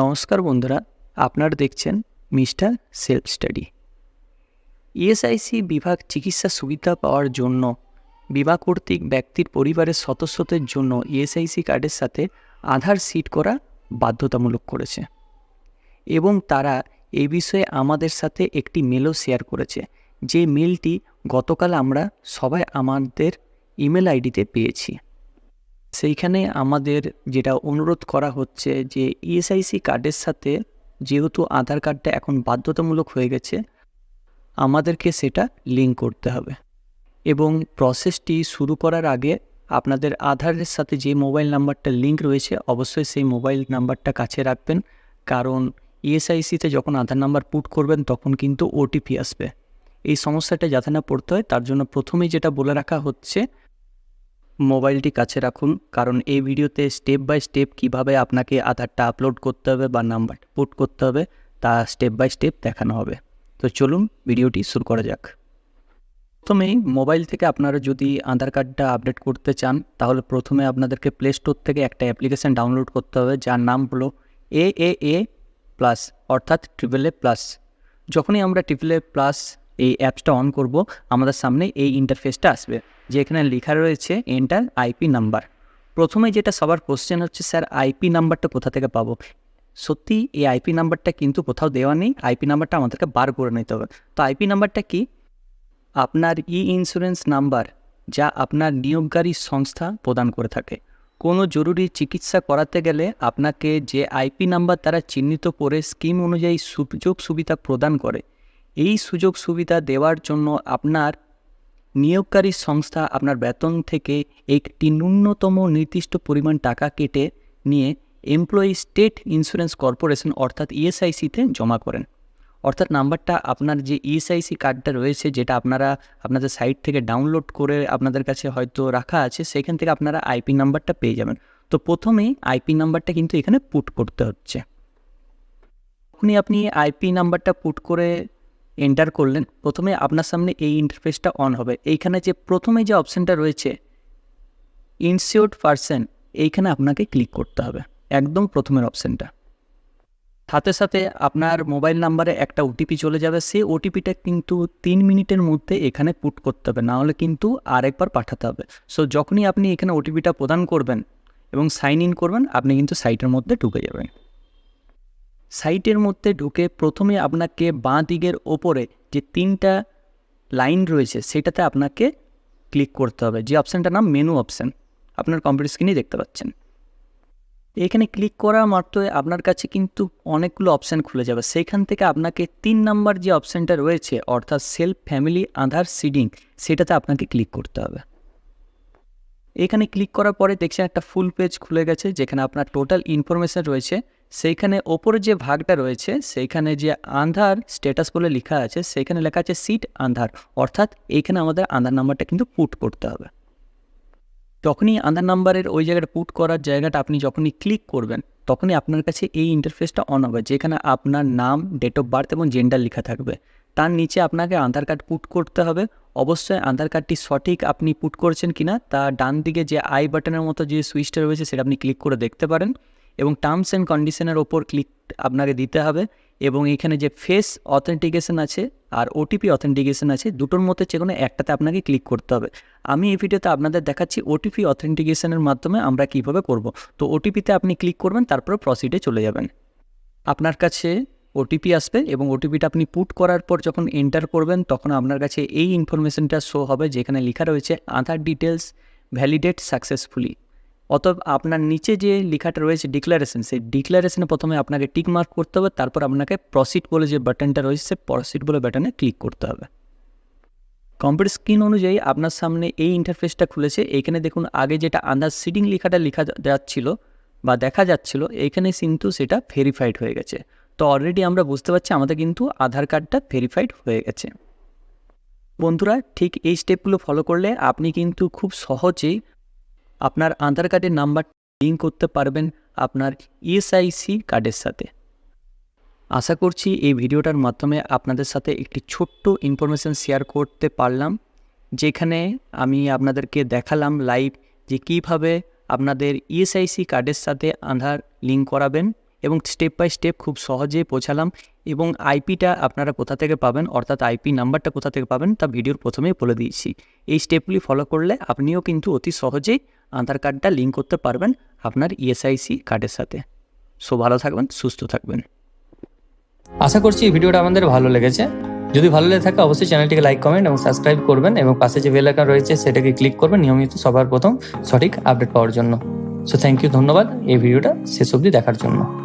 নমস্কার বন্ধুরা, আপনারা দেখছেন মিস্টার সেলফ স্টাডি। ইএসআইসি বিভাগ চিকিৎসা সুবিধা পাওয়ার জন্য, বিমা কর্তৃক ব্যক্তির পরিবারের সদস্যদের জন্য ইএসআইসি কার্ডের সাথে আধার সিট করা বাধ্যতামূলক করেছে এবং তারা এই বিষয়ে আমাদের সাথে একটি মেলও শেয়ার করেছে। যে মেলটি গতকাল আমরা সবাই আমাদের ইমেল আইডিতে পেয়েছি। সেইখানে আমাদের যেটা অনুরোধ করা হচ্ছে যে ইএসআইসি কার্ডের সাথে যেহেতু আধার কার্ডটা এখন বাধ্যতামূলক হয়ে গেছে, আমাদেরকে সেটা লিঙ্ক করতে হবে। এবং প্রসেসটি শুরু করার আগে আপনাদের আধারের সাথে যে মোবাইল নাম্বারটা লিঙ্ক রয়েছে, অবশ্যই সেই মোবাইল নাম্বারটা কাছে রাখবেন। কারণ ইএসআইসিতে যখন আধার নাম্বার পুট করবেন, তখন কিন্তু ওটিপি আসবে। এই সমস্যাটা যাতে না পড়তে হয়, তার জন্য প্রথমেই যেটা বলে রাখা হচ্ছে মোবাইলটি কাছে রাখুন, কারণ এই ভিডিওতে স্টেপ বাই স্টেপ কীভাবে আপনাকে আধারটা আপলোড করতে হবে বা নাম্বার পুট করতে হবে, তা স্টেপ বাই স্টেপ দেখানো হবে। তো চলুন ভিডিওটি শুরু করা যাক। প্রথমেই মোবাইল থেকে আপনারা যদি আধার কার্ডটা আপডেট করতে চান, তাহলে প্রথমে আপনাদেরকে প্লে স্টোর থেকে একটা অ্যাপ্লিকেশান ডাউনলোড করতে হবে, যার নাম হলো এ এ এ প্লাস অর্থাৎ ট্রিপল এ প্লাস যখনই আমরা ট্রিপল এ প্লাস এই অ্যাপসটা অন করব, আমাদের সামনে এই ইন্টারফেসটা আসবে, যেখানে লেখা রয়েছে এন্টার আইপি নাম্বার প্রথমে যেটা সবার কোশ্চেন হচ্ছে, স্যার আইপি নাম্বারটা কোথা থেকে পাবো? সত্যি, এই আইপি নাম্বারটা কিন্তু কোথাও দেওয়া নেই আইপি নাম্বারটা আমাদেরকে বার করে নিতে হবে। তো আইপি নাম্বারটা কি? আপনার ই ইন্স্যুরেন্স নাম্বার যা আপনার নিয়োগকারী সংস্থা প্রদান করে থাকে। কোনো জরুরি চিকিৎসা করাতে গেলে আপনাকে যে আইপি নাম্বার তারা চিহ্নিত করে স্কিম অনুযায়ী সুযোগ সুবিধা প্রদান করে এই সুযোগ সুবিধা দেওয়ার জন্য আপনার নিয়োগকারী সংস্থা আপনার বেতন থেকে একটি ন্যূনতম নির্দিষ্ট পরিমাণ টাকা কেটে নিয়ে এমপ্লয়ি স্টেট ইন্স্যুরেন্স কর্পোরেশন অর্থাৎ ইএসআইসিতে জমা করেন। অর্থাৎ নাম্বারটা আপনার যে ইএসআইসি কার্ডটা রয়েছে যেটা আপনারা আপনাদের সাইট থেকে ডাউনলোড করে আপনাদের কাছে হয়তো রাখা আছে, সেখান থেকে আপনারা আইপি নাম্বারটা পেয়ে যাবেন। তো প্রথমেই আইপি নাম্বারটা কিন্তু এখানে পুট করতে হচ্ছে। যখনই আপনি আইপি নাম্বারটা পুট করে এন্টার করলেন। প্রথমে আপনার সামনে এই ইন্টারফেসটা অন হবে। এইখানে যে প্রথমে যে অপশানটা রয়েছে ইনসিওর্ড পারসন এইখানে আপনাকে ক্লিক করতে হবে। একদম প্রথমের অপশানটা সাথে সাথে আপনার মোবাইল নাম্বারে একটা ওটিপি চলে যাবে। সেই ওটিপিটা কিন্তু তিন মিনিটের মধ্যে এখানে পুট করতে হবে। নাহলে কিন্তু আরেকবার পাঠাতে হবে। সো যখনই আপনি এখানে ওটিপিটা প্রদান করবেন এবং সাইন ইন করবেন, আপনি কিন্তু সাইটের মধ্যে ঢুকে যাবেন। সাইটের মধ্যে ঢুকে প্রথমে আপনাকে বাঁ দিকের ওপরে যে তিনটা লাইন রয়েছে, সেটাতে আপনাকে ক্লিক করতে হবে। যে অপশানটার নাম মেনু অপশান, আপনার কম্পিউটার স্ক্রিনেই দেখতে পাচ্ছেন। এখানে ক্লিক করা মাত্র আপনার কাছে কিন্তু অনেকগুলো অপশান খুলে যাবে। সেইখান থেকে আপনাকে তিন নাম্বার যে অপশানটা রয়েছে, অর্থাৎ সেলফ, ফ্যামিলি আধার সিডিং, সেটাতে আপনাকে ক্লিক করতে হবে। এখানে ক্লিক করার পরে দেখছেন একটা ফুল পেজ খুলে গেছে, যেখানে আপনার টোটাল ইনফরমেশান রয়েছে। সেইখানে ওপরে যে ভাগটা রয়েছে, সেইখানে যে আন্ধার স্ট্যাটাস বলে লেখা আছে, সেইখানে লেখা আছে সিট আন্ধার। অর্থাৎ এইখানে আমাদের আধার নাম্বারটা কিন্তু পুট করতে হবে। তখনই আধার নাম্বারের ওই জায়গাটা পুট করার জায়গাটা আপনি যখনই ক্লিক করবেন, তখনই আপনার কাছে এই ইন্টারফেসটা অন হবে, যেখানে আপনার নাম ডেট অফ বার্থ এবং জেন্ডার লেখা থাকবে। তার নিচে আপনাকে আধার কার্ড পুট করতে হবে। অবশ্যই আধার কার্ডটি সঠিক আপনি পুট করছেন কিনা, তা ডান দিকে যে আই বাটনের মতো যে সুইচটা রয়েছে, সেটা আপনি ক্লিক করে দেখতে পারেন। এবং টার্মস অ্যান্ড কন্ডিশনের ওপর ক্লিক আপনাকে দিতে হবে এবং এখানে যে ফেস অথেন্টিকেশন আছে আর ওটিপি অথেন্টিকেশন আছে, দুটোর মধ্যে যে কোনো একটাতে আপনাকে ক্লিক করতে হবে। আমি এই ভিডিওতে আপনাদের দেখাচ্ছি ওটিপি অথেন্টিকেশনের মাধ্যমে আমরা কীভাবে করব। তো ওটিপিতে আপনি ক্লিক করবেন, তারপরে প্রসিডে চলে যাবেন। আপনার কাছে ওটিপি আসবে এবং ওটিপিটা আপনি পুট করার পর যখন এন্টার করবেন, তখন আপনার কাছে এই ইনফরমেশনটা শো হবে যেখানে লেখা রয়েছে আধার ডিটেলস ভ্যালিডেট সাকসেসফুলি অতএব আপনার নিচে যে লেখাটা রয়েছে ডিক্লারেশন সেই ডিক্লারেশনে প্রথমে আপনাকে টিক মার্ক করতে হবে, তারপর আপনাকে প্রসিড বলে যে বাটনটা রয়েছে সে প্রসিড বলে বাটনে ক্লিক করতে হবে। কম্পিউটার স্ক্রিন অনুযায়ী আপনার সামনে এই ইন্টারফেসটা খুলেছে, এইখানে দেখুন আগে যেটা আন্দাজ সিডিং লেখাটা লেখা যাচ্ছিল বা দেখা যাচ্ছিল এখানে কিন্তু সেটা ভেরিফাইড হয়ে গেছে। তো অলরেডি আমরা বুঝতে পারছি আমাদের কিন্তু আধার কার্ডটা ভেরিফাইড হয়ে গেছে। বন্ধুরা, ঠিক এই স্টেপগুলো ফলো করলে আপনি কিন্তু খুব সহজেই আপনার আধার কার্ডের নাম্বার লিঙ্ক করতে পারবেন আপনার ইএসআইসি কার্ডের সাথে। আশা করছি এই ভিডিওটার মাধ্যমে আপনাদের সাথে একটি ছোট্ট ইনফরমেশান শেয়ার করতে পারলাম, যেখানে আমি আপনাদেরকে দেখালাম লাইভ যে কীভাবে আপনাদের ইএসআইসি কার্ডের সাথে আধার লিঙ্ক করাবেন। এবং স্টেপ বাই স্টেপ খুব সহজেই পৌঁছালাম এবং আইপিটা আপনারা কোথা থেকে পাবেন, অর্থাৎ আইপি নাম্বারটা কোথা থেকে পাবেন তা ভিডিওর প্রথমেই বলে দিয়েছি। এই স্টেপগুলি ফলো করলে আপনিও কিন্তু অতি সহজেই আধার কার্ডটা লিঙ্ক করতে পারবেন আপনার ইএসআইসি কার্ডের সাথে। সো ভালো থাকবেন, সুস্থ থাকবেন। আশা করছি এই ভিডিওটা আমাদের ভালো লেগেছে। যদি ভালো লেগে থাকে, অবশ্যই চ্যানেলটিকে লাইক কমেন্ট এবং সাবস্ক্রাইব করবেন এবং পাশে যে বেল আইকন রয়েছে, সেটাকে ক্লিক করবেন নিয়মিত সবার প্রথম সঠিক আপডেট পাওয়ার জন্য। সো থ্যাংক ইউ ধন্যবাদ। এই ভিডিওটা শেষ অবধি দেখার জন্য।